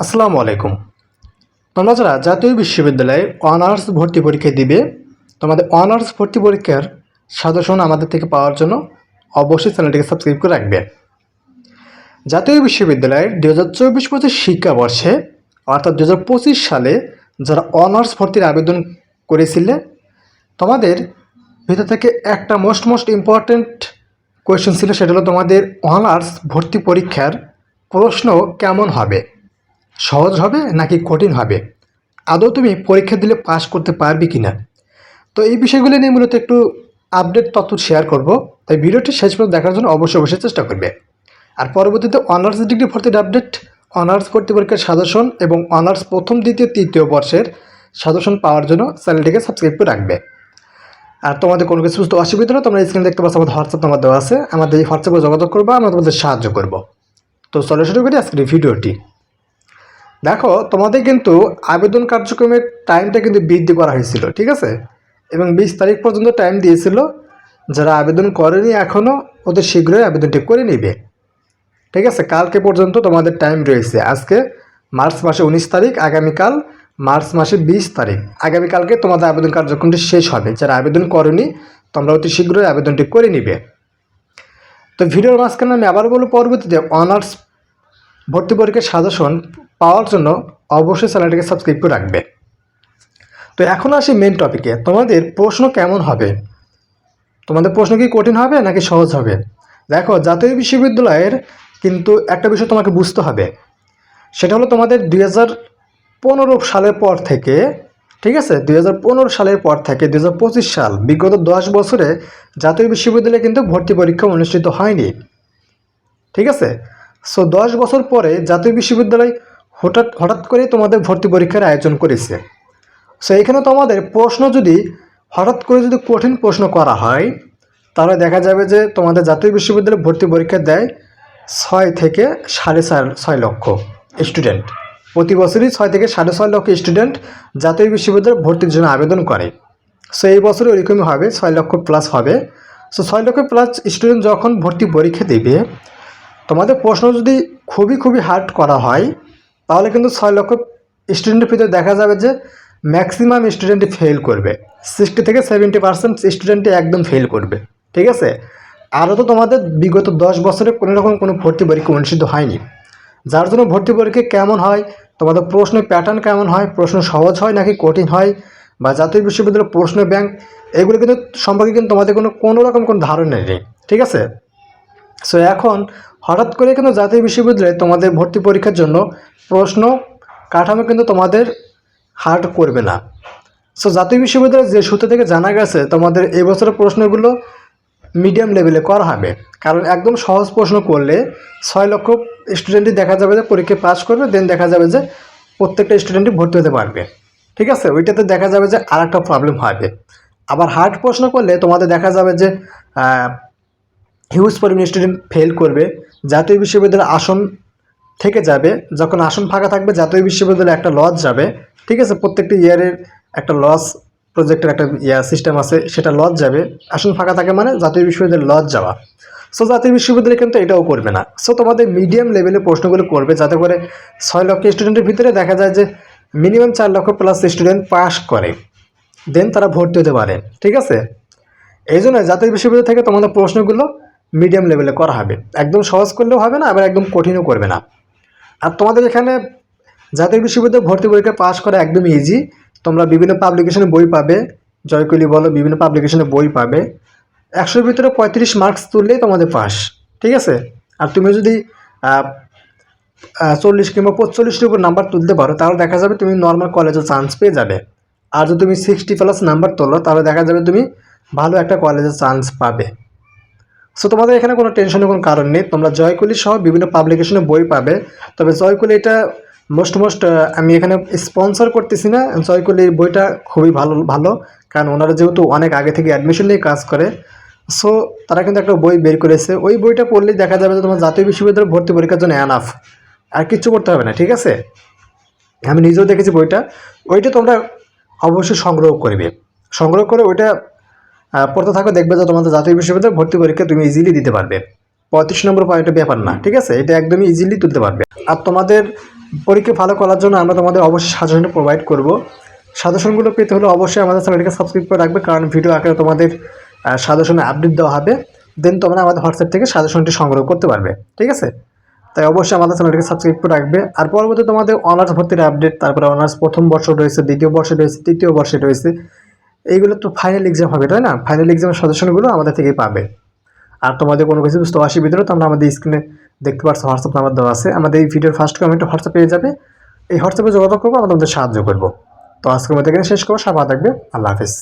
আসসালামু আলাইকুম। তোমরা যারা জাতীয় বিশ্ববিদ্যালয়ে অনার্স ভর্তি পরীক্ষা দিবে, তোমাদের অনার্স ভর্তি পরীক্ষার সাজেশন আমাদের থেকে পাওয়ার জন্য অবশ্যই চ্যানেলটিকে সাবস্ক্রাইব করে রাখবে। জাতীয় বিশ্ববিদ্যালয়ের দু হাজার চব্বিশ পঁচিশ শিক্ষাবর্ষে, অর্থাৎ দু হাজার পঁচিশ সালে যারা অনার্স ভর্তির আবেদন করেছিলে, তোমাদের ভিতর থেকে একটা মোস্ট মোস্ট ইম্পর্ট্যান্ট কোয়েশ্চেন ছিল, সেটা হলো তোমাদের অনার্স ভর্তি পরীক্ষার প্রশ্ন কেমন হবে? সহজ হবে নাকি কঠিন হবে? আদৌ তুমি পরীক্ষা দিলে পাস করতে পারবে কি না তো এই বিষয়গুলো নিয়ে মূলত একটু আপডেট তথ্য শেয়ার করব। তাই ভিডিওটি শেষ পর্যন্ত দেখার জন্য অবশ্যই অবশ্যই চেষ্টা করবে। আর পরবর্তীতে অনার্স ডিগ্রি ভর্তির আপডেট অনার্স ভর্তি পরীক্ষার সাজেশন এবং অনার্স প্রথম, দ্বিতীয়, তৃতীয় বর্ষের সাজেশন পাওয়ার জন্য চ্যানেলটিকে সাবস্ক্রাইব করে রাখবে। আর তোমাদের কোনো কিছু বুঝতে অসুবিধা হলে তোমরা স্ক্রিন দেখতে পাচ্ছ, আমাদের হোয়াটসঅ্যাপ নাম্বার দেওয়া আছে। আমাদের এই হোয়াটসঅ্যাপে যোগাযোগ করব, আমরা তোমাদের সাহায্য করব। তো চলে শুরু করি আজকের ভিডিওটি। দেখো, তোমাদের কিন্তু আবেদন কার্যক্রমের টাইমটা কিন্তু বৃদ্ধি করা হয়েছিল, ঠিক আছে? এবং বিশ তারিখ পর্যন্ত টাইম দিয়েছিল, যারা আবেদন করেনি এখনও ওদের শীঘ্রই আবেদনটি করে নেবে। ঠিক আছে? কালকে পর্যন্ত তোমাদের টাইম রয়েছে। আজকে মার্চ মাসে উনিশ তারিখ, আগামীকাল মার্চ মাসে বিশ তারিখ। আগামীকালকে তোমাদের আবেদন কার্যক্রমটি শেষ হবে। যারা আবেদন করেনি, তোমরা অতি শীঘ্রই আবেদনটি করে নিবে। তো ভিডিওর মাঝখানে আমি আবার বলব, পরবর্তীতে অনার্স ভর্তি পরীক্ষার সাজেশন পাওয়ার জন্য অবশ্যই চ্যানেলটিকে সাবস্ক্রাইব করে রাখবে। তো এখন আসি মেন টপিকে তোমাদের প্রশ্ন কেমন হবে? তোমাদের প্রশ্ন কি কঠিন হবে নাকি সহজ হবে? দেখো, জাতীয় বিশ্ববিদ্যালয়ের কিন্তু একটা বিষয় তোমাকে বুঝতে হবে। সেটা হলো তোমাদের দুই হাজার পনেরো সালের পর থেকে, ঠিক আছে? দুই হাজার পনেরো সালের পর থেকে দুই হাজার পঁচিশ সাল, বিগত দশ বছরে জাতীয় বিশ্ববিদ্যালয়ে কিন্তু ভর্তি পরীক্ষা অনুষ্ঠিত হয়নি। ঠিক আছে? সো দশ বছর পরে জাতীয় বিশ্ববিদ্যালয় হঠাৎ হঠাৎ করে তোমাদের ভর্তি পরীক্ষার আয়োজন করেছে। সো এখানে তোমাদের প্রশ্ন যদি হঠাৎ করে যদি কঠিন প্রশ্ন করা হয়, তাহলে দেখা যাবে যে তোমাদের জাতীয় বিশ্ববিদ্যালয়ে ভর্তি পরীক্ষা দেয় ছয় থেকে সাড়ে ছয় লক্ষ স্টুডেন্ট প্রতি বছরই ছয় থেকে সাড়ে ছয় লক্ষ স্টুডেন্ট জাতীয় বিশ্ববিদ্যালয়ে ভর্তির জন্য আবেদন করে। সো এই বছরে ওইরকমই হবে, ছয় লক্ষ প্লাস হবে। সো ছয় লক্ষ প্লাস স্টুডেন্ট যখন ভর্তি পরীক্ষা দেবে তোমাদের প্রশ্ন যদি খুবই খুবই হার্ড করা হয়, তাহলে কিন্তু ছয় লক্ষ স্টুডেন্টের ভিতরে দেখা যাবে যে ম্যাক্সিমাম স্টুডেন্টই ফেল করবে। সিক্সটি থেকে সেভেন্টি পার্সেন্ট স্টুডেন্টই একদম ফেল করবে। ঠিক আছে? আরও তো তোমাদের বিগত দশ বছরে কোনো রকম কোনো ভর্তি পরীক্ষা অনুষ্ঠিত হয়নি। যার জন্য ভর্তি পরীক্ষা কেমন হয়, তোমাদের প্রশ্নের প্যাটার্ন কেমন হয়, প্রশ্ন সহজ হয় নাকি কঠিন হয়, বা জাতীয় বিশ্ববিদ্যালয়ের প্রশ্ন ব্যাংক এগুলো কিন্তু সম্পর্কে কিন্তু তোমাদের কোনো কোনো রকম কোনো ধারণা নেই। ঠিক আছে? সো এখন হঠাৎ করে কিন্তু জাতীয় বিশ্ববিদ্যালয়ে তোমাদের ভর্তি পরীক্ষার জন্য প্রশ্ন কাঠামো কিন্তু তোমাদের হার্ড করবে না। সো জাতীয় বিশ্ববিদ্যালয়ের যে সূত্র থেকে জানা গেছে, তোমাদের এই বছরের প্রশ্নগুলো মিডিয়াম লেভেলে করা হবে। কারণ একদম সহজ প্রশ্ন করলে ছয় লক্ষ স্টুডেন্টই দেখা যাবে যে পরীক্ষায় পাস করবে দেন দেখা যাবে যে প্রত্যেকটা স্টুডেন্টই ভর্তি হতে পারবে। ঠিক আছে? ওইটাতে দেখা যাবে যে আর একটা প্রবলেম হবে। আবার হার্ড প্রশ্ন করলে তোমাদের দেখা যাবে যে হিউজ পরিমাণ স্টুডেন্ট ফেল করবে, জাতীয় বিশ্ববিদ্যালয়ের আসন থেকে যাবে, যখন আসন ফাঁকা থাকবে, জাতীয় বিশ্ববিদ্যালয়ে একটা লজ যাবে, ঠিক আছে? প্রত্যেকটি ইয়ারের একটা লজ প্রজেক্টের একটা ইয়া সিস্টেম আছে, সেটা লজ যাবে। আসন ফাঁকা থাকে মানে জাতীয় বিশ্ববিদ্যালয়ে লজ যাওয়া। সো জাতীয় বিশ্ববিদ্যালয় কিন্তু এটাও করবে না। সো তোমাদের মিডিয়াম লেভেলে প্রশ্নগুলো করবে, যাতে করে ছয় লক্ষ স্টুডেন্টের ভিতরে দেখা যায় যে মিনিমাম চার লক্ষ প্লাস স্টুডেন্ট পাস করে। দেন তারা ভর্তি হতে পারে, ঠিক আছে? এই জন্য জাতীয় বিশ্ববিদ্যালয় থেকে তোমাদের প্রশ্নগুলো মিডিয়াম লেভেলে করা হবে। একদম সহজ করলেও হবে না, আবার একদম কঠিনও করবে না। আর তোমাদের এখানে জাতীয় বিশ্ববিদ্যালয় ভর্তি পরীক্ষা পাস করা একদম ইজি তোমরা বিভিন্ন পাবলিকেশনে বই পাবে, জয়কলি বলো, বিভিন্ন পাবলিকেশনে বই পাবে। একশোর ভিতরে পঁয়ত্রিশ মার্কস তুললেই তোমাদের পাস ঠিক আছে? আর তুমি যদি চল্লিশ কিংবা পঁচল্লিশের উপর নাম্বার তুলতে পারো, তাহলে দেখা যাবে তুমি নর্মাল কলেজে চান্স পেয়ে যাবে। আর যদি তুমি সিক্সটি প্লাস নাম্বার তোলো, তাহলে দেখা যাবে তুমি ভালো একটা কলেজে চান্স পাবে। সো তোমাদের এখানে কোনো টেনশনের কোনো কারণ নেই। তোমরা জয়কলি সহ বিভিন্ন পাবলিকেশনে বই পাবে। তবে জয়কলি এটা মোস্ট মোস্ট আমি এখানে স্পন্সর করতেছি না। জয়কলির বইটা খুবই ভালো ভালো। কারণ ওনারা যেহেতু অনেক আগে থেকে অ্যাডমিশন নিয়ে কাজ করে। সো তারা কিন্তু একটা বই বের করেছে। ওই বইটা পড়লেই দেখা যাবে যে তোমার জাতীয় বিশ্ববিদ্যালয় ভর্তি পরীক্ষার জন্য অ্যানাফ আর কিচ্ছু করতে হবে না, ঠিক আছে? আমি নিজেও দেখেছি বইটা। ওইটা তোমরা অবশ্যই সংগ্রহ করবে। সংগ্রহ করে ওইটা পড়তে থাকো, দেখবে যে তোমাদের জাতীয় বিশ্ববিদ্যালয় ভর্তি পরীক্ষা তুমি ইজিলি দিতে পারবে। পঁয়ত্রিশ নম্বর পয়েন্টের ব্যাপার না, ঠিক আছে? এটা একদমই ইজিলি তুলতে পারবে। আর তোমাদের পরীক্ষা ভালো করার জন্য আমরা তোমাদের অবশ্যই সাজেশন প্রোভাইড করব। সাজেশনগুলো পেতে হলে অবশ্যই আমাদের চ্যানেলটিকে সাবস্ক্রাইব করে রাখবে, কারণ ভিডিও আকারে তোমাদের সাজেশনে আপডেট দেওয়া হবে। দেন তোমরা আমাদের হোয়াটসঅ্যাপ থেকে সাজেশনটি সংগ্রহ করতে পারবে, ঠিক আছে? তাই অবশ্যই আমাদের চ্যানেলটিকে সাবস্ক্রাইব করে রাখবে। আর পরবর্তী তোমাদের অনার্স ভর্তির আপডেট তারপরে অনার্স প্রথম বর্ষ রয়েছে, দ্বিতীয় বর্ষে রয়েছে, তৃতীয় বর্ষে রয়েছে। এইগুলো তো ফাইনাল এক্সাম হবে, তাই না? ফাইনাল এক্সামের সাজেশনগুলো আমাদের থেকে পাবে। আর তোমাদের কোনো কিছু বুঝতে অসুবিধা তো আমরা আমাদের স্ক্রিনে দেখতে পারছ হোয়াটসঅ্যাপ নাম্বার দেওয়া আছে। আমাদের এই ভিডিওর ফার্স্ট কমেন্টে হোয়াটসঅ্যাপ পেয়ে যাবে। এই হোয়াটসঅ্যাপে যোগাযোগ করব, আমরা তোমাদের সাহায্য করব। তো আজকের মধ্যে এখানে শেষ করব সাফা থাকবে, আল্লাহ হাফিজ।